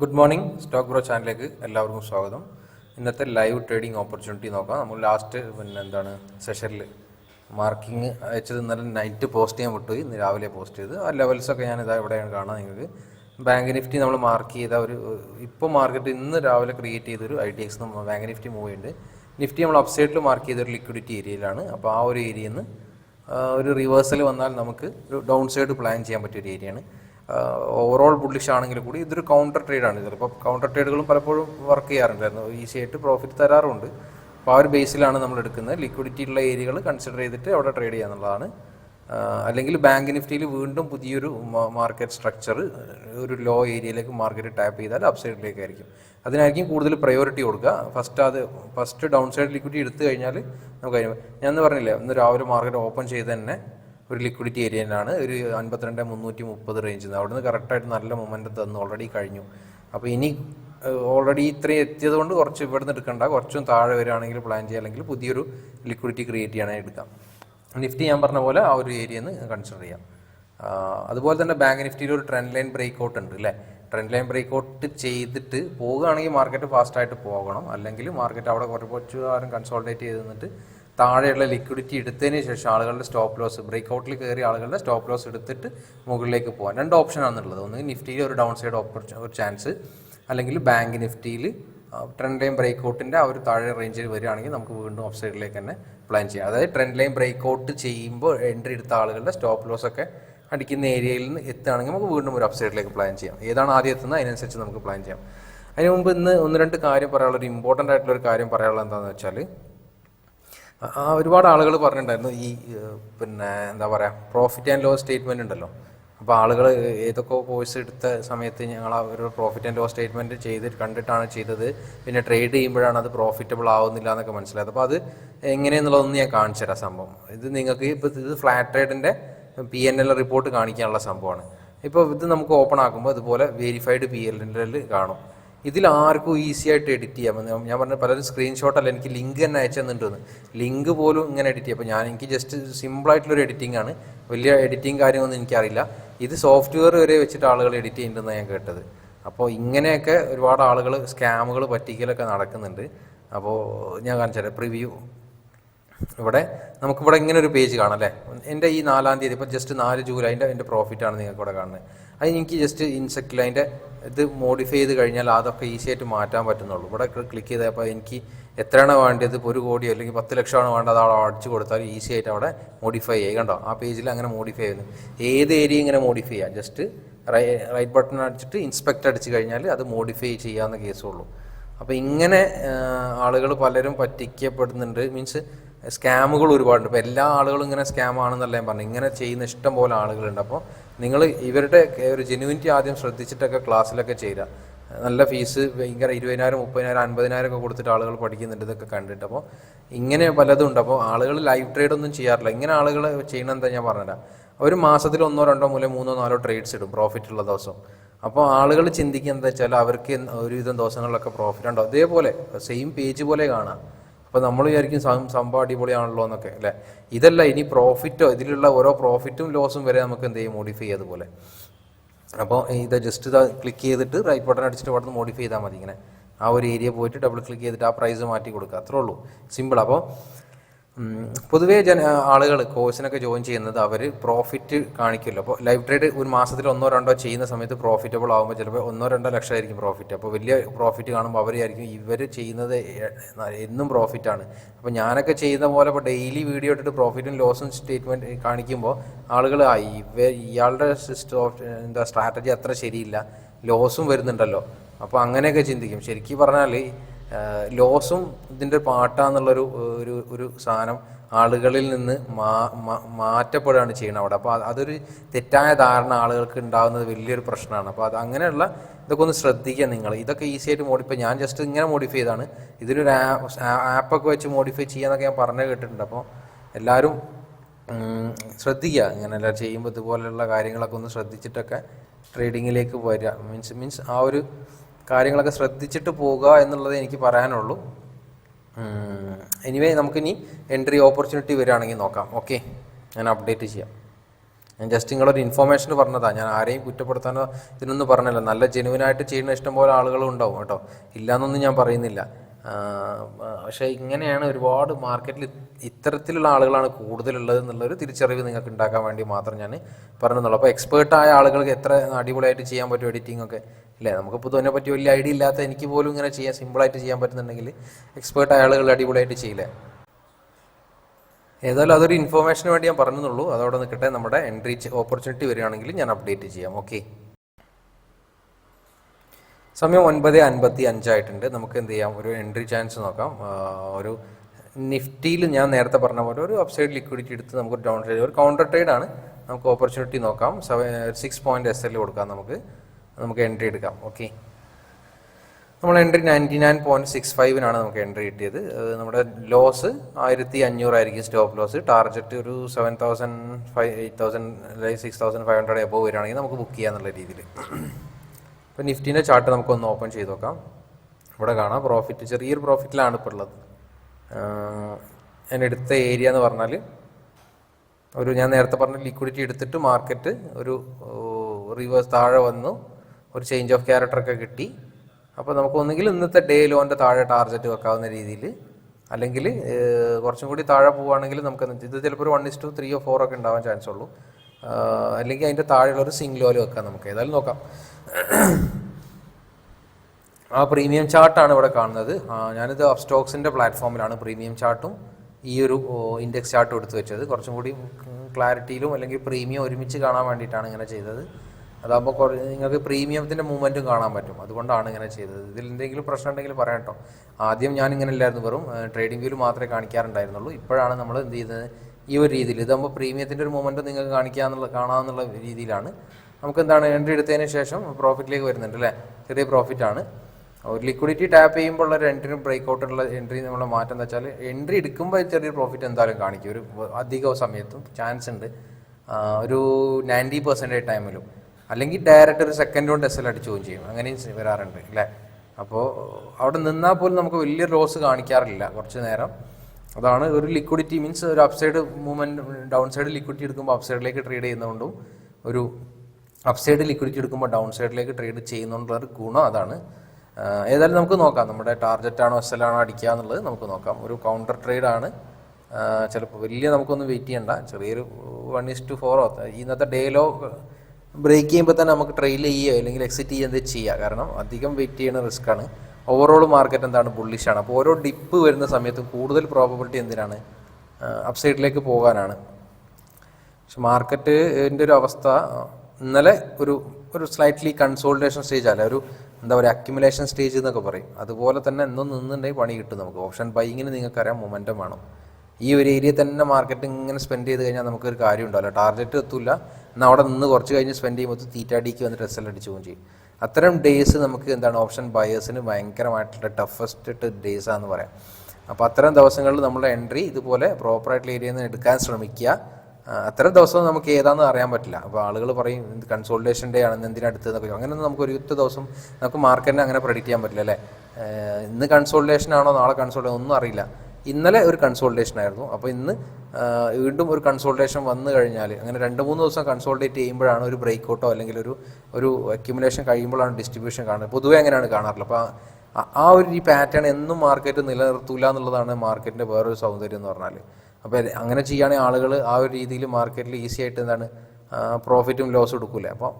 Good morning stock bro ചാനലിലേക്ക് എല്ലാവർക്കും സ്വാഗതം. ഇന്നത്തെ ലൈവ് ട്രേഡിംഗ് ഓപ്പർച്യൂണിറ്റി നോക്കാം. നമ്മൾ ലാസ്റ്റ് പിന്നെ എന്താണ് സെഷനിൽ മാർക്കിംഗ് അയച്ചത് ഇന്നലെ നൈറ്റ് പോസ്റ്റ് ചെയ്യാൻ വിട്ടുപോയി. ഇന്ന് രാവിലെ പോസ്റ്റ് ചെയ്ത്. ആ ലെവൽസൊക്കെ ഞാൻ ഇതാ ഇവിടെയാണ് കാണാൻ നിങ്ങൾക്ക്. ബാങ്ക് നിഫ്റ്റി നമ്മൾ മാർക്ക് ചെയ്ത ഒരു ഇപ്പോൾ മാർക്കറ്റ് ഇന്ന് രാവിലെ ക്രിയേറ്റ് ചെയ്തൊരു I T X bank nifty move ചെയ്യുന്നുണ്ട്. നിഫ്റ്റി നമ്മൾ അപ്സൈഡിൽ മാർക്ക് ചെയ്തൊരു ലിക്വിഡിറ്റി ഏരിയയിലാണ് അപ്പോൾ ആ ഒരു ഏരിയയിൽ നിന്ന് ഒരു റിവേഴ്സൽ വന്നാൽ നമുക്ക് ഒരു ഡൗൺ സൈഡ് പ്ലാൻ ചെയ്യാൻ പറ്റിയ ഒരു ഏരിയയാണ് ഓവറോൾ ബുള്ളിഷ് ആണെങ്കിൽ കൂടി ഇതൊരു കൗണ്ടർ ട്രേഡാണ് ചിലപ്പോൾ കൗണ്ടർ ട്രേഡുകളും പലപ്പോഴും വർക്ക് ചെയ്യാറുണ്ടായിരുന്നു. ഈസി ആയിട്ട് പ്രോഫിറ്റ് തരാറുണ്ട്. അപ്പോൾ ആ ഒരു ബേസിലാണ് നമ്മൾ എടുക്കുന്നത്. ലിക്വിഡിറ്റി ഉള്ള ഏരിയകൾ കൺസിഡർ ചെയ്തിട്ട് അവിടെ ട്രേഡ് ചെയ്യുക എന്നുള്ളതാണ്. അല്ലെങ്കിൽ ബാങ്ക് നിഫ്റ്റിയിൽ വീണ്ടും പുതിയൊരു മാർക്കറ്റ് സ്ട്രക്ചർ ഒരു ലോ ഏരിയയിലേക്ക് മാർക്കറ്റ് ടാപ്പ് ചെയ്താൽ അപ്സൈഡിലേക്ക് ആയിരിക്കും. അതിനായിരിക്കും കൂടുതൽ പ്രയോറിറ്റി കൊടുക്കുക. ഫസ്റ്റ് അത് ഫസ്റ്റ് ഡൗൺ സൈഡ് ലിക്വിഡിറ്റി എടുത്തു കഴിഞ്ഞാൽ നമുക്ക് ഞാൻ പറഞ്ഞില്ലേ ഇന്ന് രാവിലെ മാർക്കറ്റ് ഓപ്പൺ ചെയ്ത് തന്നെ ഒരു ലിക്വിഡിറ്റി ഏരിയയിലാണ് ഒരു അൻപത്തിരണ്ട് മുന്നൂറ്റി മുപ്പത് റേഞ്ചിൽ അവിടെ നിന്ന് കറക്റ്റായിട്ട് നല്ല മൊമെന്റം തന്നു. ഓൾറെഡി കഴിഞ്ഞു. അപ്പോൾ ഇനി ഓൾറെഡി ഇത്രയും എത്തിയത് കൊണ്ട് കുറച്ച് ഇവിടെ നിന്ന് എടുക്കണ്ട. കുറച്ചും താഴെ വരികയാണെങ്കിൽ പ്ലാൻ ചെയ്യുക അല്ലെങ്കിൽ പുതിയൊരു ലിക്വിഡിറ്റി ക്രിയേറ്റ് ചെയ്യാനായി എടുക്കാം. നിഫ്റ്റി ഞാൻ പറഞ്ഞ പോലെ ആ ഒരു ഏരിയ നിന്ന് കൺസിഡർ ചെയ്യാം. അതുപോലെ തന്നെ ബാങ്ക് നിഫ്റ്റിയിൽ ഒരു ട്രെൻഡ് ലൈൻ ബ്രേക്ക് ഔട്ട് ഉണ്ട് അല്ലേ ട്രെൻഡ് ലൈൻ ബ്രേക്ക് ഔട്ട് ചെയ്തിട്ട് പോവുകയാണെങ്കിൽ മാർക്കറ്റ് ഫാസ്റ്റായിട്ട് പോകണം. അല്ലെങ്കിൽ മാർക്കറ്റ് അവിടെ കുറച്ച് കുറച്ച് കാലം കൺസോൾട്ടേറ്റ് ചെയ്ത് നിന്നിട്ട് താഴെയുള്ള ലിക്വിഡിറ്റി എടുത്തതിന് ശേഷം ആളുകളുടെ സ്റ്റോപ്പ് ലോസ് ബ്രേക്ക് ഔട്ടിൽ കയറി ആളുകളുടെ സ്റ്റോപ്പ് ലോസ് എടുത്തിട്ട് മുകളിലേക്ക് പോകാൻ രണ്ട് ഓപ്ഷനാണുള്ളത് ഒന്ന് നിഫ്റ്റിയിൽ ഒരു ഡൗൺ സൈഡ് ഒരു ചാൻസ് അല്ലെങ്കിൽ ബാങ്ക് നിഫ്റ്റിയിൽ ട്രെൻഡ് ലൈൻ ബ്രേക്ക് ഔട്ടിന്റെ ആ ഒരു താഴെ റേഞ്ചിൽ വരികയാണെങ്കിൽ നമുക്ക് വീണ്ടും ഓഫ് സൈഡിലേക്ക് തന്നെ പ്ലാൻ ചെയ്യാം. അതായത് ട്രെൻഡ് ലൈൻ ബ്രേക്ക് ഔട്ട് ചെയ്യുമ്പോൾ എൻട്രി എടുത്ത ആളുകളുടെ സ്റ്റോപ്പ് ലോസ് ഒക്കെ അടിക്കുന്ന ഏരിയയിൽ നിന്ന് എത്തുകയാണെങ്കിൽ നമുക്ക് വീണ്ടും ഒരു അപ്സൈഡിലേക്ക് പ്ലാൻ ചെയ്യാം. ഏതാണ് ആദ്യം എത്തുന്നത്? അതിനനുസരിച്ച് നമുക്ക് പ്ലാൻ ചെയ്യാം. അതിന് മുമ്പ് ഇന്ന് ഒന്ന് രണ്ട് കാര്യം പറയാനുള്ള ഒരു ഇമ്പോർട്ടന്റ് ആയിട്ടുള്ള ഒരു കാര്യം പറയാനുള്ളത് എന്താണെന്ന് വെച്ചാൽ ഒരുപാട് ആളുകൾ പറഞ്ഞിട്ടുണ്ടായിരുന്നു ഈ പിന്നെ എന്താ പറയുക പ്രോഫിറ്റ് ആൻഡ് ലോസ് സ്റ്റേറ്റ്മെന്റ് ഉണ്ടല്ലോ. അപ്പോൾ ആളുകൾ ഏതൊക്കെ കോഴ്സ് എടുത്ത സമയത്ത് ഞങ്ങൾ ആ ഒരു പ്രോഫിറ്റ് ആൻഡ് ലോസ് സ്റ്റേറ്റ്മെന്റ് ചെയ്ത് കണ്ടിട്ടാണ് ചെയ്തത്. പിന്നെ ട്രേഡ് ചെയ്യുമ്പോഴാണ് അത് പ്രോഫിറ്റബിൾ ആവുന്നില്ല എന്നൊക്കെ മനസ്സിലായത്. അപ്പോൾ അത് എങ്ങനെയെന്നുള്ളതൊന്നും ഞാൻ കാണിച്ചു തരാം സംഭവം. ഇത് നിങ്ങൾക്ക് ഇപ്പോൾ ഇത് ഫ്ലാറ്റ് ട്രേഡിന്റെ പി എൻ എൽ റിപ്പോർട്ട് കാണിക്കാനുള്ള സംഭവമാണ്. ഇപ്പോൾ ഇത് നമുക്ക് ഓപ്പൺ ആക്കുമ്പോൾ ഇതുപോലെ വെരിഫൈഡ് പി എൽ എൽ കാണും. ഇതിൽ ആർക്കും ഈസി ആയിട്ട് എഡിറ്റ് ചെയ്യാം. ഞാൻ- പറഞ്ഞ പലരും സ്ക്രീൻഷോട്ട് അല്ല എനിക്ക് ലിങ്ക് തന്നെ അയച്ചു തന്നിട്ടുണ്ട്. ലിങ്ക് പോലും ഇങ്ങനെ എഡിറ്റ് ചെയ്യാം. അപ്പോൾ ഞാൻ എനിക്ക് ജസ്റ്റ് സിമ്പിൾ സിമ്പിളായിട്ടുള്ളൊരു എഡിറ്റിംഗ് ആണ്. വലിയ എഡിറ്റിംഗ് കാര്യമൊന്നും എനിക്കറിയില്ല. ഇത് സോഫ്റ്റ്വെയർ വരെ വെച്ചിട്ട് ആളുകൾ എഡിറ്റ് ചെയ്യുന്നുണ്ടെന്ന് ഞാൻ കേട്ടത്. അപ്പോൾ ഇങ്ങനെയൊക്കെ ഒരുപാട് ആളുകൾ സ്കാമുകൾ പറ്റിക്കലൊക്കെ നടക്കുന്നുണ്ട്. അപ്പോൾ ഞാൻ കാണിച്ചുതരാം. പ്രിവ്യൂ ഇവിടെ നമുക്കിവിടെ ഇങ്ങനെ ഒരു പേജ് കാണാം അല്ലേ? എന്റെ ഈ നാലാം തീയതി ഇപ്പോൾ ജസ്റ്റ് നാല് ജൂലൈന്റെ എന്റെ പ്രോഫിറ്റാണ് നിങ്ങൾക്ക് ഇവിടെ കാണുന്നത്. അത് എനിക്ക് ജസ്റ്റ് ഇൻസെക്റ്റിൽ അതിന്റെ ഇത് മോഡിഫൈ ചെയ്ത് കഴിഞ്ഞാൽ അതൊക്കെ ഈസി ആയിട്ട് മാറ്റാൻ പറ്റുന്നുള്ളൂ. ഇവിടെ ക്ലിക്ക് ചെയ്താൽ ചെയ്തപ്പോൾ എനിക്ക് എത്രയാണ് വേണ്ടത്? ഇപ്പോൾ ഒരു കോടിയോ അല്ലെങ്കിൽ പത്ത് ലക്ഷമാണ് വേണ്ടത് അവിടെ അടിച്ചു കൊടുത്താൽ ഈസി ആയിട്ട് അവിടെ മോഡിഫൈ ചെയ്യുക കണ്ടോ? ആ പേജിൽ അങ്ങനെ മോഡിഫൈ ചെയ്യുന്നു. ഏത് ഏരിയ ഇങ്ങനെ മോഡിഫൈ ചെയ്യാം. ജസ്റ്റ് റൈറ്റ് ബട്ടൺ അടിച്ചിട്ട് ഇൻസ്പെക്ട് അടിച്ച് കഴിഞ്ഞാൽ അത് മോഡിഫൈ ചെയ്യാവുന്ന കേസുള്ളൂ അപ്പോൾ ഇങ്ങനെ ആളുകൾ പലരും പറ്റിക്കപ്പെടുന്നുണ്ട്. മീൻസ് സ്കാമുകൾ ഒരുപാടുണ്ട്. ഇപ്പോൾ എല്ലാ ആളുകളും ഇങ്ങനെ സ്കാം ആണെന്നല്ല ഞാൻ പറഞ്ഞു. ഇങ്ങനെ ചെയ്യുന്ന ഇഷ്ടം പോലെ ആളുകളുണ്ട്. അപ്പോൾ നിങ്ങൾ ഇവരുടെ ഒരു ജെനുവിനിറ്റി ആദ്യം ശ്രദ്ധിച്ചിട്ടൊക്കെ ക്ലാസ്സിലൊക്കെ ചെയ്യുക നല്ല ഫീസ് ഭയങ്കര ഇരുപതിനായിരം മുപ്പതിനായിരം അൻപതിനായിരം ഒക്കെ കൊടുത്തിട്ട് ആളുകൾ പഠിക്കുന്നുണ്ട്. ഇതൊക്കെ കണ്ടിട്ട്. അപ്പോൾ ഇങ്ങനെ പലതും ഉണ്ട്. അപ്പോൾ ആളുകൾ ലൈവ് ട്രേഡ് ഒന്നും ചെയ്യാറില്ല. ഇങ്ങനെ ആളുകൾ ചെയ്യണം എന്താ ഞാൻ പറഞ്ഞുതരാം ഒരു മാസത്തിൽ ഒന്നോ രണ്ടോ മൂലം മൂന്നോ നാലോ ട്രേഡ്സ് ഇടും പ്രോഫിറ്റ് ഉള്ള ദിവസം. അപ്പോൾ ആളുകൾ ചിന്തിക്കുക എന്താ വെച്ചാൽ അവർക്ക് ഒരുവിധം ദിവസങ്ങളിലൊക്കെ പ്രോഫിറ്റ് ഉണ്ടോ? അതേപോലെ സെയിം പേജ് പോലെ കാണാം. അപ്പോൾ നമ്മൾ വിചാരിക്കും സംഭവം അടിപൊളിയാണല്ലോ എന്നൊക്കെ അല്ലേ? ഇതല്ല ഇനി പ്രോഫിറ്റോ ഇതിലുള്ള ഓരോ പ്രോഫിറ്റും ലോസും വരെ നമുക്ക് എന്ത് ചെയ്യും? മോഡിഫൈ ചെയ്തതുപോലെ അപ്പോൾ ഇത് ജസ്റ്റ് ഇത് ക്ലിക്ക് ചെയ്തിട്ട് റൈറ്റ് ബട്ടൺ അടിച്ചിട്ട് അവിടെ നിന്ന് മോഡിഫൈ ചെയ്താൽ മതി ഇങ്ങനെ. ആ ഒരു ഏരിയ പോയിട്ട് ഡബിൾ ക്ലിക്ക് ചെയ്തിട്ട് ആ പ്രൈസ് മാറ്റി കൊടുക്കുക. അത്രേ ഉള്ളൂ. സിമ്പിൾ അപ്പോൾ പൊതുവേ ജന ആളുകൾ കോഴ്സിനൊക്കെ ജോയിൻ ചെയ്യുന്നത് അവർ പ്രോഫിറ്റ് കാണിക്കുമല്ലോ. അപ്പോൾ ലൈവ് ട്രേഡ് ഒരു മാസത്തിൽ ഒന്നോ രണ്ടോ ചെയ്യുന്ന സമയത്ത് പ്രോഫിറ്റബിൾ ആകുമ്പോൾ ചിലപ്പോൾ ഒന്നോ രണ്ടോ ലക്ഷമായിരിക്കും പ്രോഫിറ്റ് അപ്പോൾ വലിയ പ്രോഫിറ്റ് കാണുമ്പോൾ അവരായിരിക്കും ഇവർ ചെയ്യുന്നത് എന്നും പ്രോഫിറ്റാണ് അപ്പോൾ ഞാനൊക്കെ ചെയ്യുന്ന പോലെ ഇപ്പോൾ ഡെയിലി വീഡിയോ ഇട്ടിട്ട് പ്രോഫിറ്റും ലോസും സ്റ്റേറ്റ്മെന്റ് കാണിക്കുമ്പോൾ ആളുകൾ ഇവ ഇയാളുടെ സിസ്റ്റം എന്താ സ്ട്രാറ്റജി അത്ര ശരിയില്ല. ലോസും വരുന്നുണ്ടല്ലോ. അപ്പോൾ അങ്ങനെയൊക്കെ ചിന്തിക്കും. ശരിക്കും പറഞ്ഞാൽ ലോസും ഇതിന്റെ പാട്ടാന്നുള്ളൊരു ഒരു ഒരു സാധനം ആളുകളിൽ നിന്ന് മാറ്റപ്പെടുകയാണ് ചെയ്യുന്നത് അവിടെ. അപ്പോൾ അതൊരു തെറ്റായ ധാരണ ആളുകൾക്ക് ഉണ്ടാകുന്നത് വലിയൊരു പ്രശ്നമാണ്. അപ്പോൾ അത് അങ്ങനെയുള്ള ഇതൊക്കെ ഒന്ന് ശ്രദ്ധിക്കുക നിങ്ങൾ. ഇതൊക്കെ ഈസി ആയിട്ട് മോഡിഫൈ ഞാൻ ജസ്റ്റ് ഇങ്ങനെ മോഡിഫൈ ചെയ്താണ് ഇതിനൊരു ആപ്പൊക്കെ വെച്ച് മോഡിഫൈ ചെയ്യാന്നൊക്കെ ഞാൻ പറഞ്ഞു കേട്ടിട്ടുണ്ട്. അപ്പോൾ എല്ലാവരും ശ്രദ്ധിക്കുക. ഇങ്ങനെ എല്ലാം ചെയ്യുമ്പോൾ ഇതുപോലെയുള്ള കാര്യങ്ങളൊക്കെ ഒന്ന് ശ്രദ്ധിച്ചിട്ടൊക്കെ ട്രേഡിങ്ങിലേക്ക് വരിക. മീൻസ് മീൻസ് ആ ഒരു കാര്യങ്ങളൊക്കെ ശ്രദ്ധിച്ചിട്ട് പോവുക എന്നുള്ളത് എനിക്ക് പറയാനുള്ളൂ. എനിവേ നമുക്കിനി എൻട്രി ഓപ്പർച്യൂണിറ്റി വരികയാണെങ്കിൽ നോക്കാം. ഓക്കെ ഞാൻ അപ്ഡേറ്റ് ചെയ്യാം. ഞാൻ ജസ്റ്റ് നിങ്ങളൊരു ഇൻഫോർമേഷൻ പറഞ്ഞതാണ് ഞാൻ ആരെയും കുറ്റപ്പെടുത്താനോ ഇതിനൊന്നും പറഞ്ഞല്ലോ. നല്ല ജെനുവിനായിട്ട് ചെയ്യുന്ന ഇഷ്ടംപോലെ ആളുകളും ഉണ്ടാവും കേട്ടോ. ഇല്ലയെന്നൊന്നും ഞാൻ പറയുന്നില്ല. പക്ഷേ ഇങ്ങനെയാണ് ഒരുപാട് മാർക്കറ്റിൽ ഇത്തരത്തിലുള്ള ആളുകളാണ് കൂടുതലുള്ളത് എന്നുള്ളൊരു തിരിച്ചറിവ് നിങ്ങൾക്ക് ഉണ്ടാക്കാൻ വേണ്ടി മാത്രം ഞാൻ പറഞ്ഞെന്നുള്ളൂ. അപ്പോൾ എക്സ്പേർട്ട് ആയ ആളുകൾക്ക് എത്ര അടിപൊളിയായിട്ട് ചെയ്യാൻ പറ്റും എഡിറ്റിംഗ് ഒക്കെ അല്ലേ നമുക്കിപ്പോൾ ഇതിനെ പറ്റി വലിയ ഐഡിയ ഇല്ലാത്ത എനിക്ക് പോലും ഇങ്ങനെ ചെയ്യാൻ സിമ്പിളായിട്ട് ചെയ്യാൻ പറ്റുന്നുണ്ടെങ്കിൽ എക്സ്പേർട്ട് ആയ ആളുകൾ അടിപൊളിയായിട്ട് ചെയ്യില്ലേ? ഏതായാലും അതൊരു ഇൻഫോർമേഷന് വേണ്ടി ഞാൻ പറഞ്ഞെന്നുള്ളൂ. അതോടെ നിൽക്കട്ടെ. നമ്മുടെ എൻട്രി ഓപ്പർച്യൂണിറ്റി വരികയാണെങ്കിൽ ഞാൻ അപ്ഡേറ്റ് ചെയ്യാം. ഓക്കെ സമയം ഒൻപത് അൻപത്തി അഞ്ചായിട്ടുണ്ട്. നമുക്ക് എന്ത് ചെയ്യാം? ഒരു എൻട്രി ചാൻസ് നോക്കാം. ഒരു നിഫ്റ്റിയിൽ ഞാൻ നേരത്തെ പറഞ്ഞ പോലെ ഒരു അപ്സൈഡ് ലിക്വിഡിറ്റി എടുത്ത് നമുക്ക് ഡൗൺ ട്രേഡ് ഒരു കൗണ്ടർ ട്രേഡ് ആണ്. നമുക്ക് ഓപ്പർച്യൂണിറ്റി നോക്കാം. സിക്സ് പോയിന്റ് എസ് എൽ കൊടുക്കാം നമുക്ക്. നമുക്ക് എൻട്രി എടുക്കാം. ഓക്കെ നമ്മൾ entry ninety nine point six ഫൈവിനാണ് നമുക്ക് എൻട്രി കിട്ടിയത്. നമ്മുടെ ലോസ് ആയിരത്തി അഞ്ഞൂറായിരിക്കും സ്റ്റോപ്പ് ലോസ് ടാർജറ്റ് ഒരു seven thousand five eight thousand അല്ലെങ്കിൽ six thousand five hundred above വരികയാണെങ്കിൽ നമുക്ക് ബുക്ക് ചെയ്യാന്നുള്ള രീതിയിൽ. ഇപ്പോൾ നിഫ്റ്റിന്റെ ചാർട്ട് നമുക്കൊന്ന് ഓപ്പൺ ചെയ്ത് നോക്കാം. ഇവിടെ കാണാം പ്രോഫിറ്റ് ചെറിയൊരു പ്രോഫിറ്റിലാണ് ഇപ്പോൾ ഉള്ളത്. ഞാൻ എടുത്ത ഏരിയ എന്ന് പറഞ്ഞാൽ ഒരു ഞാൻ നേരത്തെ പറഞ്ഞ ലിക്വിഡിറ്റി എടുത്തിട്ട് മാർക്കറ്റ് ഒരു റിവേഴ്സ് താഴെ വന്നു ഒരു ചേഞ്ച് ഓഫ് ക്യാരക്ടറൊക്കെ കിട്ടി. അപ്പോൾ നമുക്ക് ഒന്നുകിൽ ഇന്നത്തെ ഡേ ലോന്റെ താഴെ ടാർജറ്റ് വെക്കാവുന്ന രീതിയിൽ അല്ലെങ്കിൽ കുറച്ചും കൂടി താഴെ പോവുകയാണെങ്കിൽ നമുക്ക് ഇത് ചിലപ്പോൾ ഒരു വൺ ഇസ് ടു ത്രീയോ ഫോറോ ഒക്കെ ഉണ്ടാവാൻ ചാൻസ് ഉള്ളൂ. അല്ലെങ്കിൽ അതിന്റെ താഴെയുള്ള ഒരു സിംഗിൾ ലോൽ വെക്കാം നമുക്ക്. ഏതായാലും നോക്കാം. ആ പ്രീമിയം ചാർട്ടാണ് ഇവിടെ കാണുന്നത്. ഞാനിത് സ്റ്റോക്സിന്റെ പ്ലാറ്റ്ഫോമിലാണ് പ്രീമിയം ചാർട്ടും ഈ ഒരു ഇൻഡെക്സ് ചാർട്ടും എടുത്തു വെച്ചത്. കുറച്ചും കൂടി ക്ലാരിറ്റിയിലും അല്ലെങ്കിൽ പ്രീമിയം ഒരുമിച്ച് കാണാൻ വേണ്ടിയിട്ടാണ് ഇങ്ങനെ ചെയ്തത്. അതാകുമ്പോൾ കുറേ നിങ്ങൾക്ക് പ്രീമിയത്തിന്റെ മൂവ്മെന്റും കാണാൻ പറ്റും. അതുകൊണ്ടാണ് ഇങ്ങനെ ചെയ്തത്. ഇതിൽ എന്തെങ്കിലും പ്രശ്നം ഉണ്ടെങ്കിൽ പറയാം കേട്ടോ. ആദ്യം ഞാൻ ഇങ്ങനെ ഇല്ലായിരുന്നു വെറും ട്രേഡിംഗ് വ്യൂവിൽ മാത്രമേ കാണിക്കാറുണ്ടായിരുന്നുള്ളൂ. ഇപ്പോഴാണ് നമ്മൾ എന്ത് ചെയ്യുന്നത് ഈ ഒരു രീതിയിൽ. ഇതാകുമ്പോൾ പ്രീമിയത്തിന്റെ ഒരു മൂവ്മെന്റ് നിങ്ങൾക്ക് കാണിക്കാന്നുള്ള കാണാമെന്നുള്ള രീതിയിലാണ്. നമുക്ക് എന്താണ് എൻട്രി എടുത്തതിന് ശേഷം പ്രോഫിറ്റിലേക്ക് വരുന്നുണ്ട് അല്ലേ? ചെറിയ പ്രോഫിറ്റ് ആണ്. ഒരു ലിക്വിഡിറ്റി ടാപ്പ് ചെയ്യുമ്പോൾ ഉള്ള ഒരു ബ്രേക്ക് ഔട്ടുള്ള എൻട്രി നമ്മളെ മാറ്റം എന്താ വെച്ചാൽ എൻട്രി എടുക്കുമ്പോൾ ചെറിയൊരു പ്രോഫിറ്റ് എന്തായാലും കാണിക്കും. ഒരു അധിക സമയത്തും ചാൻസ് ഉണ്ട്. ഒരു നയന്റി പെർസെന്റേജ് ടൈമിലും അല്ലെങ്കിൽ ഡയറക്റ്റ് ഒരു സെക്കൻഡ് കൊണ്ട് എസ് എൽ അടിച്ച് പോവുകയും ചെയ്യും. അങ്ങനെയും വരാറുണ്ട് അല്ലേ? അപ്പോൾ അവിടെ നിന്നാൽ പോലും നമുക്ക് വലിയ ലോസ് കാണിക്കാറില്ല കുറച്ച് നേരം. അതാണ് ഒരു ലിക്വിഡിറ്റി മീൻസ് ഒരു upside movement down side liquidity എടുക്കുമ്പോൾ അപ്സൈഡിലേക്ക് ട്രേഡ് ചെയ്യുന്നതുകൊണ്ടും ഒരു അപ്സൈഡ് ലിക്വിഡിറ്റി എടുക്കുമ്പോൾ ഡൗൺ സൈഡിലേക്ക് ട്രേഡ് ചെയ്യുന്നുള്ളൊരു ഗുണം അതാണ്. ഏതായാലും നമുക്ക് നോക്കാം. നമ്മുടെ ടാർഗറ്റ് ആണോ എസ് ആണോ അടിക്കുക എന്നുള്ളത് നമുക്ക് നോക്കാം. ഒരു കൗണ്ടർ ട്രേഡ് ആണ്. ചിലപ്പോൾ വലിയ നമുക്കൊന്നും വെയിറ്റ് ചെയ്യണ്ട. ചെറിയൊരു വൺ ഇസ് ടു ഫോറോ ഇന്നത്തെ ഡേയിലോ ബ്രേക്ക് ചെയ്യുമ്പോൾ തന്നെ നമുക്ക് ട്രെയിൽ ചെയ്യുക അല്ലെങ്കിൽ എക്സിറ്റ് ചെയ്യുക എന്തെങ്കിലും ചെയ്യുക കാരണം അധികം വെയിറ്റ് ചെയ്യുന്ന റിസ്ക് ആണ്. ഓവറോൾ മാർക്കറ്റ് എന്താണ്? ബുള്ളിഷാണ് അപ്പോൾ ഓരോ ഡിപ്പ് വരുന്ന സമയത്തും കൂടുതൽ പ്രോബബിലിറ്റി എന്തിനാണ്? അപ്സൈഡിലേക്ക് പോകാനാണ്. പക്ഷെ മാർക്കറ്റിന്റെ ഒരു അവസ്ഥ ഇന്നലെ ഒരു ഒരു സ്ലൈറ്റ്ലി കൺസോൾട്ടേഷൻ സ്റ്റേജ് അല്ല ഒരു എന്താ പറയുക അക്യുമുലേഷൻ സ്റ്റേജ് എന്നൊക്കെ പറയും. അതുപോലെ തന്നെ എന്നും നിന്നുണ്ടെങ്കിൽ പണി കിട്ടും നമുക്ക്. ഓപ്ഷൻ ബൈങ്ങിന് നിങ്ങൾക്കറിയാം മൊമെന്റം വേണം ഈ ഒരു ഏരിയ തന്നെ മാർക്കറ്റ് ഇങ്ങനെ സ്പെൻഡ് ചെയ്ത് കഴിഞ്ഞാൽ നമുക്കൊരു കാര്യം ഉണ്ടാവില്ല. ടാർഗറ്റ് എത്തില്ല എന്നാൽ അവിടെ നിന്ന് കുറച്ച് കഴിഞ്ഞ് സ്പെൻഡ് ചെയ്യുമ്പോൾ തീറ്റാടിക്ക് വന്ന് എസ് എൽ അടിച്ചു പോകും ചെയ്യും. അത്തരം ഡേയ്സ് നമുക്ക് എന്താണ് ഓപ്ഷൻ ബയേഴ്സിന് ഭയങ്കരമായിട്ടുള്ള ടഫസ്റ്റ് ഡേയ്സ് ആണെന്ന് പറയാം. അപ്പോൾ അത്തരം ദിവസങ്ങളിൽ നമ്മുടെ എൻട്രി ഇതുപോലെ പ്രോപ്പറായിട്ടുള്ള ഏരിയയിൽ നിന്ന് എടുക്കാൻ ശ്രമിക്കുക. അത്തരം ദിവസം നമുക്ക് ഏതാണെന്ന് അറിയാൻ പറ്റില്ല. അപ്പോൾ ആളുകൾ പറയും കൺസോൾട്ടേഷൻ ഡേ ആണ് എന്തിനാ അടുത്ത് എന്നൊക്കെ. അങ്ങനെയൊന്നും നമുക്ക് ഒരു ഒറ്റ ദിവസം നമുക്ക് മാർക്കറ്റിനെ അങ്ങനെ പ്രഡിക്റ്റ് ചെയ്യാൻ പറ്റില്ല അല്ലേ? ഇന്ന് കൺസോൾട്ടേഷൻ ആണോ നാളെ കൺസോൾട്ടേഷൻ ഒന്നും അറിയില്ല. ഇന്നലെ ഒരു കൺസോൾട്ടേഷൻ ആയിരുന്നു. അപ്പോൾ ഇന്ന് വീണ്ടും ഒരു കൺസോൾട്ടേഷൻ വന്നു കഴിഞ്ഞാൽ അങ്ങനെ രണ്ട് മൂന്ന് ദിവസം കൺസോൾട്ടേറ്റ് ചെയ്യുമ്പോഴാണ് ഒരു ബ്രേക്ക് ഔട്ടോ അല്ലെങ്കിൽ ഒരു ഒരു അക്യുമുലേഷൻ കഴിയുമ്പോഴാണ് ഡിസ്ട്രിബ്യൂഷൻ കാണുന്നത്. പൊതുവെ അങ്ങനെയാണ് കാണാറുള്ളത്. അപ്പോൾ ആ ഒരു ഈ പാറ്റേൺ എന്നും മാർക്കറ്റ് നിലനിർത്തൂല എന്നുള്ളതാണ് മാർക്കറ്റിന്റെ വേറൊരു സൗന്ദര്യം എന്ന് പറഞ്ഞാൽ അപ്പോൾ അങ്ങനെ ചെയ്യുകയാണെങ്കിൽ ആളുകൾ ആ ഒരു രീതിയിൽ മാർക്കറ്റിൽ ഈസി ആയിട്ട് എന്താണ് പ്രോഫിറ്റും ലോസും എടുക്കില്ല? അപ്പോൾ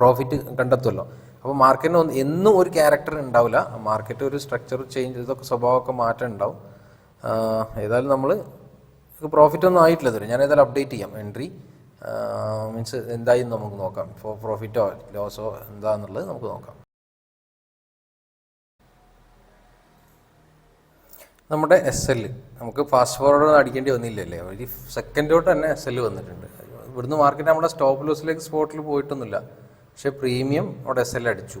പ്രോഫിറ്റ് കണ്ടെത്തുമല്ലോ അപ്പോൾ മാർക്കറ്റിന് ഒന്ന് എന്നും ഒരു ക്യാരക്ടർ ഉണ്ടാവില്ല. മാർക്കറ്റ് ഒരു സ്ട്രക്ചർ ചേഞ്ച് ഇതൊക്കെ സ്വഭാവമൊക്കെ മാറ്റം ഉണ്ടാവും. ഏതായാലും നമ്മൾ പ്രോഫിറ്റ് ഒന്നും ആയിട്ടില്ല ഇതുവരെ. ഞാൻ ഏതായാലും അപ്ഡേറ്റ് ചെയ്യാം. എൻട്രി മീൻസ് എന്തായി എന്ന് നമുക്ക് നോക്കാം. ഇപ്പോൾ പ്രോഫിറ്റോ ലോസോ എന്താണെന്നുള്ളത് നമുക്ക് നോക്കാം. നമ്മുടെ എസ് എൽ നമുക്ക് ഫാസ്റ്റ് ഫോർവേഡ് അടിക്കേണ്ടി വന്നില്ലല്ലേ? ഒരു സെക്കൻഡോട്ട് തന്നെ എസ് എൽ വന്നിട്ടുണ്ട്. ഇവിടുന്ന് മാർക്കറ്റ് നമ്മുടെ സ്റ്റോപ്പ് ലോസിലേക്ക് സ്പോട്ടിൽ പോയിട്ടൊന്നുമില്ല. പക്ഷേ പ്രീമിയം അവിടെ എസ് എൽ അടിച്ചു.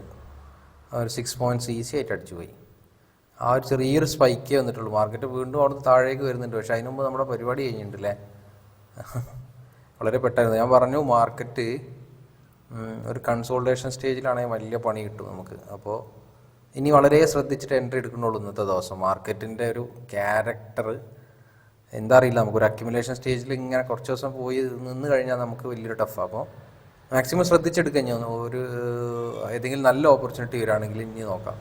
ഒരു സിക്സ് പോയിന്റ്സ് ഈസി ആയിട്ട് അടിച്ചു പോയി. ആ ഒരു ചെറിയൊരു സ്പൈക്കേ വന്നിട്ടുള്ളൂ. മാർക്കറ്റ് വീണ്ടും അവിടുന്ന് താഴേക്ക് വരുന്നുണ്ട്. പക്ഷേ അതിന് മുമ്പ് നമ്മുടെ പരിപാടി കഴിഞ്ഞിട്ടുണ്ടല്ലേ വളരെ പെട്ടായിരുന്നു ഞാൻ പറഞ്ഞു മാർക്കറ്റ് ഒരു കൺസോൾട്ടേഷൻ സ്റ്റേജിലാണെങ്കിൽ വലിയ പണി കിട്ടും നമുക്ക്. അപ്പോൾ ഇനി വളരെ ശ്രദ്ധിച്ചിട്ട് എൻട്രി എടുക്കണുള്ളൂ ഇന്നത്തെ ദിവസം. മാർക്കറ്റിന്റെ ഒരു ക്യാരക്ടർ എന്താ അറിയില്ല. നമുക്കൊരു അക്യുമുലേഷൻ സ്റ്റേജിൽ ഇങ്ങനെ കുറച്ച് ദിവസം പോയി നിന്ന് കഴിഞ്ഞാൽ നമുക്ക് വലിയൊരു ടഫാണ് അപ്പോൾ മാക്സിമം ശ്രദ്ധിച്ചെടുക്കാം ഞാൻ ഒരു ഏതെങ്കിലും നല്ല ഓപ്പർച്യൂണിറ്റി വരികയാണെങ്കിൽ ഇനി നോക്കാം.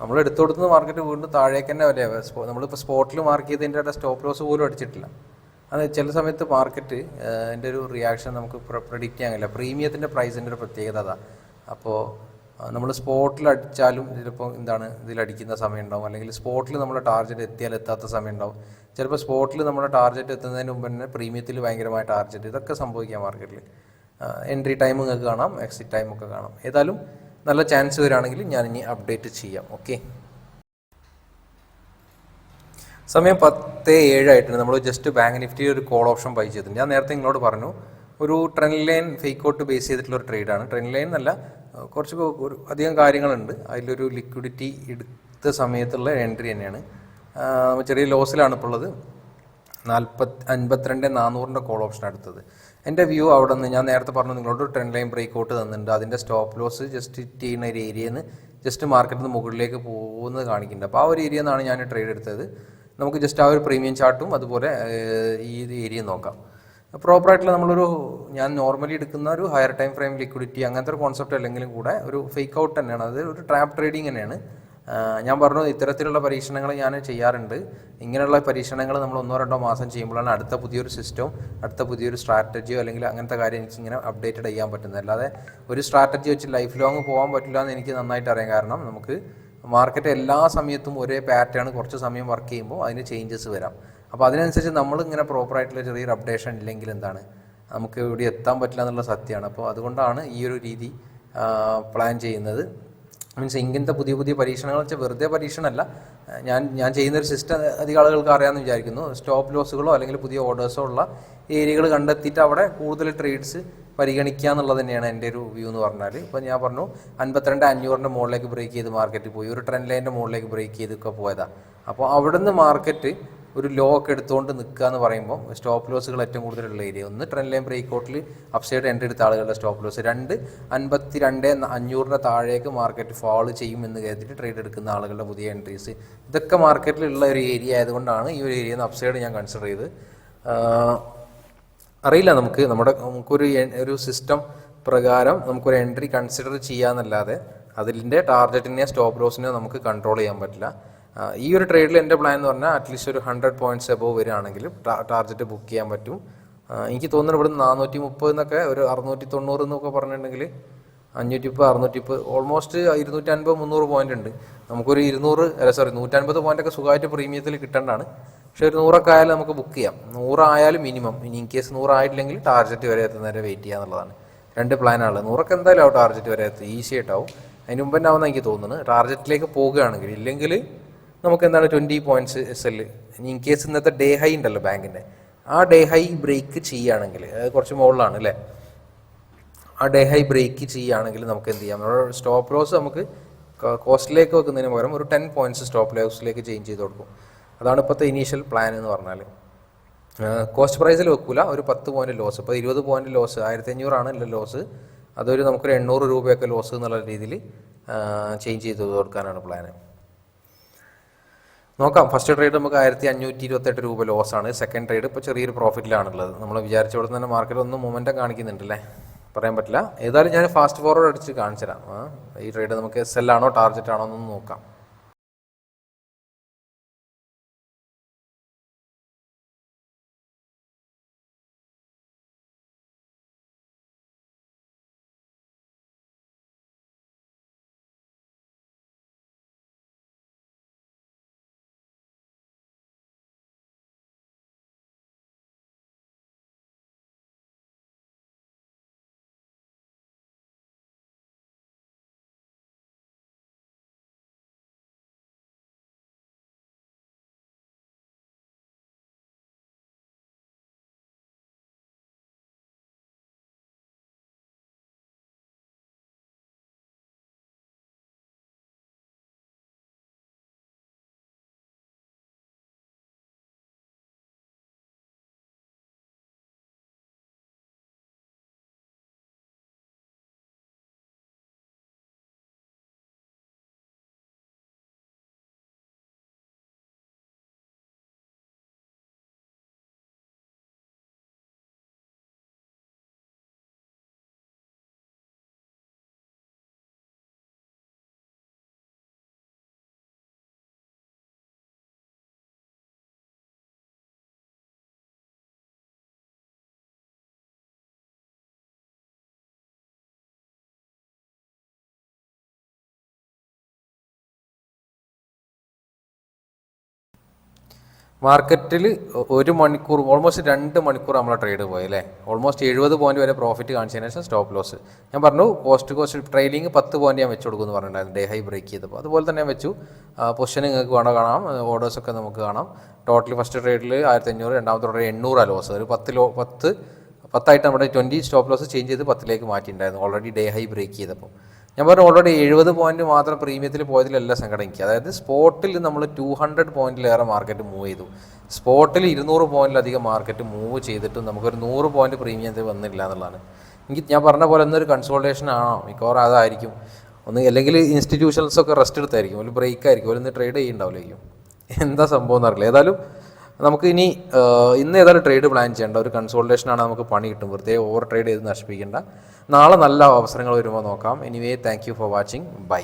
നമ്മൾ എടുത്തു കൊടുക്കുന്ന മാർക്കറ്റ് വീണ്ടും താഴേക്ക് തന്നെ വരെ നമ്മളിപ്പോൾ സ്പോട്ടിൽ മാർക്ക് ചെയ്തതിന്റെ അവിടെ സ്റ്റോപ്പ് ലോസ് പോലും അടിച്ചിട്ടില്ല. അത് ചില സമയത്ത് മാർക്കറ്റ് എന്റെ ഒരു റിയാക്ഷൻ നമുക്ക് പ്രഡിക്റ്റ് ചെയ്യാൻ കഴിയില്ല. പ്രീമിയത്തിന്റെ പ്രൈസിന്റെ ഒരു പ്രത്യേകത അതാണ് അപ്പോൾ നമ്മൾ സ്പോട്ടിൽ അടിച്ചാലും ചിലപ്പോൾ എന്താണ് ഇതിലടിക്കുന്ന സമയം ഉണ്ടാവും അല്ലെങ്കിൽ സ്പോട്ടിൽ നമ്മുടെ ടാർഗറ്റ് എത്തിയാൽ എത്താത്ത സമയം ഉണ്ടാവും ചിലപ്പോൾ സ്പോട്ടിൽ നമ്മുടെ ടാർഗറ്റ് എത്തുന്നതിന് മുമ്പ് തന്നെ പ്രീമിയത്തിൽ ഭയങ്കരമായ ടാർഗറ്റ് ഇതൊക്കെ സംഭവിക്കാം മാർക്കറ്റിൽ എൻട്രി ടൈം നിങ്ങൾക്ക് കാണാം എക്സിറ്റ് ടൈം ഒക്കെ കാണാം. ഏതായാലും നല്ല ചാൻസ് വരികയാണെങ്കിൽ ഞാൻ ഇനി അപ്ഡേറ്റ് ചെയ്യാം. ഓക്കെ സമയം പത്ത് ഏഴായിട്ടുണ്ട്. നമ്മൾ ജസ്റ്റ് ബാങ്ക് നിഫ്റ്റി ഒരു കോൾ ഓപ്ഷൻ ബൈ ചെയ്തിട്ടുണ്ട്. ഞാൻ നേരത്തെ നിങ്ങളോട് പറഞ്ഞു ഒരു trend line fake out base ചെയ്തിട്ടുള്ള ഒരു ട്രേഡാണ് ട്രെൻഡ് ലൈൻ എന്നല്ല കുറച്ച് ഒരു അധികം കാര്യങ്ങളുണ്ട്. അതിലൊരു ലിക്വിഡിറ്റി എടുത്ത സമയത്തുള്ള എൻട്രി തന്നെയാണ്. ചെറിയ ലോസിലാണ് ഇപ്പോൾ ഉള്ളത്. നാൽപ്പത്തി അൻപത്തിരണ്ട് നാനൂറിന്റെ കോൾ ഓപ്ഷൻ എടുത്തത്. എന്റെ വ്യൂ അവിടെ നിന്ന് ഞാൻ നേരത്തെ പറഞ്ഞു നിങ്ങളോട് ട്രെൻഡ് ലൈൻ ബ്രേക്ക് ഔട്ട് തന്നിട്ടുണ്ട്. അതിന്റെ സ്റ്റോപ്പ് ലോസ് ജസ്റ്റ് ഹിറ്റ് ചെയ്യുന്ന ഒരു ഏരിയയിൽ നിന്ന് ജസ്റ്റ് മാർക്കറ്റിൽ നിന്ന് മുകളിലേക്ക് പോകുന്നത് കാണിക്കുന്നുണ്ട്. അപ്പോൾ ആ ഒരു ഏരിയ നിന്നാണ് ഞാൻ ട്രേഡ് എടുത്തത്. നമുക്ക് ജസ്റ്റ് ആ ഒരു പ്രീമിയം ചാർട്ടും അതുപോലെ ഈ ഏരിയ നോക്കാം. പ്രോപ്പറായിട്ടുള്ള നമ്മളൊരു ഞാൻ നോർമലി എടുക്കുന്ന ഒരു ഹയർ ടൈം ഫ്രെയിം ലിക്വിഡിറ്റി അങ്ങനത്തെ ഒരു കോൺസെപ്റ്റ് അല്ലെങ്കിലും കൂടെ ഒരു ഫേക്ക് ഔട്ട് തന്നെയാണ്. അത് ഒരു ട്രാപ്പ് ട്രേഡിംഗ് തന്നെയാണ്. ഞാൻ പറഞ്ഞു ഇത്തരത്തിലുള്ള പരീക്ഷണങ്ങൾ ഞാൻ ചെയ്യാറുണ്ട്. ഇങ്ങനെയുള്ള പരീക്ഷണങ്ങൾ നമ്മൾ ഒന്നോ രണ്ടോ മാസം ചെയ്യുമ്പോഴാണ് അടുത്ത പുതിയൊരു സിസ്റ്റവും അടുത്ത പുതിയൊരു സ്ട്രാറ്റജിയോ അല്ലെങ്കിൽ അങ്ങനത്തെ കാര്യം എനിക്ക് ഇങ്ങനെ അപ്ഡേറ്റഡ് ചെയ്യാൻ പറ്റുന്നത്. അല്ലാതെ ഒരു സ്ട്രാറ്റജി വെച്ച് ലൈഫ് ലോങ് പോകാൻ പറ്റില്ല എന്ന് എനിക്ക് നന്നായിട്ട് അറിയാം കാരണം നമുക്ക് മാർക്കറ്റ് എല്ലാ സമയത്തും ഒരേ പാറ്റേൺ കുറച്ച് സമയം വർക്ക് ചെയ്യുമ്പോൾ അതിന് ചേഞ്ചസ് വരാം. അപ്പോൾ അതിനനുസരിച്ച് നമ്മൾ ഇങ്ങനെ പ്രോപ്പറായിട്ടുള്ള ചെറിയൊരു അപ്ഡേഷൻ ഇല്ലെങ്കിൽ എന്താണ്? നമുക്ക് ഇവിടെ എത്താൻ പറ്റില്ല എന്നുള്ള സത്യമാണ്. അപ്പോൾ അതുകൊണ്ടാണ് ഈ ഒരു രീതി പ്ലാൻ ചെയ്യുന്നത്. മീൻസ് ഇങ്ങനത്തെ പുതിയ പുതിയ പരീക്ഷണങ്ങൾ വെച്ചാൽ വെറുതെ പരീക്ഷണമല്ല. ഞാൻ ഞാൻ ചെയ്യുന്നൊരു സിസ്റ്റം അധികം ആളുകൾക്ക് അറിയാമെന്ന് വിചാരിക്കുന്നു. സ്റ്റോപ്പ് ലോസുകളോ അല്ലെങ്കിൽ പുതിയ ഓർഡേഴ്സോ ഉള്ള ഏരിയകൾ കണ്ടെത്തിയിട്ട് അവിടെ കൂടുതൽ ട്രേഡ്സ് പരിഗണിക്കുക എന്നുള്ളത് തന്നെയാണ് എന്റെ ഒരു വ്യൂ എന്ന് പറഞ്ഞാൽ ഇപ്പോൾ ഞാൻ പറഞ്ഞു അൻപത്തിരണ്ട് അഞ്ഞൂറിന്റെ മുകളിലേക്ക് ബ്രേക്ക് ചെയ്ത് മാർക്കറ്റ് പോയി. ഒരു ട്രെൻഡ് ലൈന്റെ മുകളിലേക്ക് ബ്രേക്ക് ചെയ്തൊക്കെ പോയതാണ് അപ്പോൾ അവിടുന്ന് മാർക്കറ്റ് ഒരു ലോ ഒക്കെ എടുത്തുകൊണ്ട് നിൽക്കുക എന്ന് പറയുമ്പോൾ സ്റ്റോപ്പ് ലോസുകൾ ഏറ്റവും കൂടുതലുള്ള ഏരിയ ഒന്ന് ട്രെൻഡ് ലൈൻ ബ്രേക്ക് ഔട്ടിൽ അപ്സൈഡ് എൻട്രി എടുത്ത ആളുകളുടെ സ്റ്റോപ്പ് ലോസ് രണ്ട് അൻപത്തി രണ്ട് അഞ്ഞൂറിന്റെ താഴേക്ക് മാർക്കറ്റ് ഫാൾ ചെയ്യും എന്ന് കരുതിയിട്ട് ട്രേഡ് എടുക്കുന്ന ആളുകളുടെ പുതിയ എൻട്രീസ് ഇതൊക്കെ മാർക്കറ്റിലുള്ള ഒരു ഏരിയ ആയതുകൊണ്ടാണ് ഈ ഒരു ഏരിയ അപ്സൈഡ് ഞാൻ കൺസിഡർ ചെയ്ത് അറിയില്ല നമുക്ക്. നമ്മുടെ നമുക്കൊരു ഒരു സിസ്റ്റം പ്രകാരം നമുക്കൊരു എൻട്രി കൺസിഡർ ചെയ്യാന്നല്ലാതെ അതിന്റെ ടാർഗറ്റിനെ സ്റ്റോപ്പ് ലോസിനെ നമുക്ക് കൺട്രോൾ ചെയ്യാൻ പറ്റില്ല. ഈ ഒരു ട്രേഡിൽ എന്റെ പ്ലാൻ എന്ന് പറഞ്ഞാൽ അറ്റ്ലീസ്റ്റ് ഒരു ഹൺഡ്രഡ് പോയിന്റ്സ് എബോവ് വരികയാണെങ്കിൽ ടാർജറ്റ് ബുക്ക് ചെയ്യാൻ പറ്റും. എനിക്ക് തോന്നുന്നു ഇവിടുന്ന് നാനൂറ്റി മുപ്പത് എന്നൊക്കെ ഒരു അറുന്നൂറ്റി തൊണ്ണൂറ് എന്നൊക്കെ പറഞ്ഞിട്ടുണ്ടെങ്കിൽ അഞ്ഞൂറ്റി മുപ്പത് അറുന്നൂറ്റി മുപ്പത് ഓൾമോസ്റ്റ് ഇരുന്നൂറ്റി അൻപത് മുന്നൂറ് പോയിന്റ് ഉണ്ട്. നമുക്കൊരു ഇരുന്നൂറ് അല്ല സോറി പോയിന്റ് ഒക്കെ സുഖമായിട്ട് പ്രീമിയത്തിൽ കിട്ടേണ്ടതാണ്. പക്ഷെ ഒരു നൂറൊക്കെ ആയാലും നമുക്ക് ബുക്ക് ചെയ്യാം. നൂറായാലും മിനിമം ഇനി ഇൻ കേസ് നൂറായിട്ടില്ലെങ്കിൽ ടാർജറ്റ് വരെ എത്തുന്നവരെ വെയിറ്റ് ചെയ്യുക എന്നുള്ളതാണ്. രണ്ട് പ്ലാനാണ് നൂറൊക്കെ എന്തായാലും ആവും ടാർജറ്റ് വരെ എത്തും. ഈസി ആയിട്ടാവും. അതിന് മുമ്പ് തന്നെ ആവുന്ന എനിക്ക് തോന്നുന്നത്. ടാർജറ്റിലേക്ക് പോകുകയാണെങ്കിൽ ഇല്ലെങ്കിൽ നമുക്ക് എന്താണ് ട്വന്റി പോയിന്റ്സ് എസ് എൽ ഇനി ഇൻ കേസ് ഇന്നത്തെ ഡേ ഹൈ ഉണ്ടല്ലോ ബാങ്കിന്റെ ആ ഡേ ഹൈ ബ്രേക്ക് ചെയ്യുകയാണെങ്കിൽ അത് കുറച്ച് മുകളിലാണ് അല്ലേ? ആ ഡേ ഹൈ ബ്രേക്ക് ചെയ്യുകയാണെങ്കിൽ നമുക്ക് എന്ത് ചെയ്യാം? നമ്മുടെ സ്റ്റോപ്പ് ലോസ് നമുക്ക് കോസ്റ്റിലേക്ക് വെക്കുന്നതിന് പകരം ഒരു ടെൻ പോയിന്റ്സ് സ്റ്റോപ്പ് ലോസിലേക്ക് ചേഞ്ച് ചെയ്ത് കൊടുക്കും. അതാണ് ഇപ്പോഴത്തെ ഇനീഷ്യൽ പ്ലാൻ എന്ന് പറഞ്ഞാൽ കോസ്റ്റ് പ്രൈസിൽ വെക്കൂല. ഒരു പത്ത് പോയിന്റ് ലോസ് ഇപ്പോൾ ഇരുപത് പോയിന്റ് ലോസ് ആയിരത്തി അഞ്ഞൂറാണ് ലോസ് അതൊരു നമുക്കൊരു എണ്ണൂറ് രൂപയൊക്കെ ലോസ് എന്നുള്ള രീതിയിൽ ചേഞ്ച് ചെയ്ത് കൊടുക്കാനാണ് പ്ലാന് നോക്കാം. ഫസ്റ്റ് ട്രേഡ് നമുക്ക് ആയിരത്തി അഞ്ഞൂറ്റി ഇരുപത്തെട്ട് രൂപ ലോസ് ആണ്. സെക്കൻഡ് ട്രേഡ് ഇപ്പോൾ ചെറിയൊരു പ്രോഫിറ്റിലാണുള്ളത് നമ്മൾ വിചാരിച്ച തന്നെ മാർക്കറ്റ് ഒന്നും മൊമെന്റം കാണിക്കുന്നുണ്ടല്ലേ? പറയാൻ പറ്റില്ല. ഏതായാലും ഞാൻ ഫാസ്റ്റ് ഫോർവേഡ് അടിച്ച് കാണിച്ചു തരാം ഈ ട്രേഡ് നമുക്ക് ആണോ ടാർഗറ്റ് ആണോ എന്നൊന്ന് നോക്കാം. മാർക്കറ്റിൽ ഒരു മണിക്കൂർ ഓൾമോസ്റ്റ് രണ്ട് മണിക്കൂർ നമ്മളെ ട്രേഡ് പോയി അല്ലേ? ഓൾമോസ്റ്റ് എഴുപത് പോയിന്റ് വരെ പ്രോഫിറ്റ് കാണിച്ചതിന് ശേഷം സ്റ്റോപ്പ് ലോസ് ഞാൻ പറഞ്ഞു കോസ്റ്റ് കോസ്റ്റ് ട്രെയിലിംഗ് പത്ത് പോയിന്റ് ഞാൻ വെച്ച് കൊടുക്കുമെന്ന് പറഞ്ഞിട്ടുണ്ടായിരുന്നു. ഡേ ഹൈ ബ്രേക്ക് ചെയ്തപ്പോൾ. അതുപോലെ തന്നെ വെച്ചു. പൊസിഷൻ നിങ്ങൾക്ക് വേണോ കാണാം. ഓർഡേഴ്സൊക്കെ നമുക്ക് കാണാം. ടോട്ടൽ ഫസ്റ്റ് ട്രേഡിൽ ആയിരത്തി അഞ്ഞൂറ് രണ്ടാമത്തെ ട്രേഡിൽ എണ്ണൂറാണ് ലോസ് ഒരു പത്ത് ലോ പത്ത് പത്തായിട്ട് നമ്മുടെ ട്വന്റി സ്റ്റോപ്പ് ലോസ് ചേഞ്ച് ചെയ്ത് പത്തിലേക്ക് മാറ്റിയിട്ടുണ്ടായിരുന്നു. ഓൾറെഡി ഡേ ഹൈ ബ്രേക്ക് ചെയ്തപ്പോൾ. ഞാൻ പറഞ്ഞു ഓൾറെഡി എഴുപത് പോയിന്റ് മാത്രം പ്രീമിയത്തിൽ പോയതിലല്ല സങ്കടം എനിക്ക്. അതായത് സ്പോട്ടിൽ നമ്മൾ ടു ഹൺഡ്രഡ് പോയിന്റിലേറെ മാർക്കറ്റ് മൂവ് ചെയ്തു. സ്പോട്ടിൽ ഇരുന്നൂറ് പോയിന്റിലധികം മാർക്കറ്റ് മൂവ് ചെയ്തിട്ടും നമുക്കൊരു നൂറ് പോയിന്റ് പ്രീമിയത്തിൽ വന്നില്ല എന്നുള്ളതാണ്. എനിക്ക് ഞാൻ പറഞ്ഞ പോലെ എന്നൊരു കൺസോൾട്ടേഷൻ ആണോ? മിക്കവാറും അതായിരിക്കും. ഒന്ന് അല്ലെങ്കിൽ ഇൻസ്റ്റിറ്റ്യൂഷൻസ് ഒക്കെ റെസ്റ്റ് എടുത്തായിരിക്കും. ഒരു ബ്രേക്ക് ആയിരിക്കും. ഒരു ട്രേഡ് ചെയ്യുന്നുണ്ടാവില്ലായിരിക്കും എന്താ സംഭവം എന്നറിയില്ല ഏതായാലും നമുക്ക് ഇനി ഇന്ന് ഏതായാലും ട്രേഡ് പ്ലാൻ ചെയ്യേണ്ട ഒരു കൺസോൾട്ടേഷനാണ് നമുക്ക് പണി കിട്ടും. വെറുതെ ഓവർ ട്രേഡ് ചെയ്ത് നശിപ്പിക്കേണ്ട. നാളെ നല്ല അവസരങ്ങൾ വരുമ്പോൾ നോക്കാം. Anyway thank you for watching bye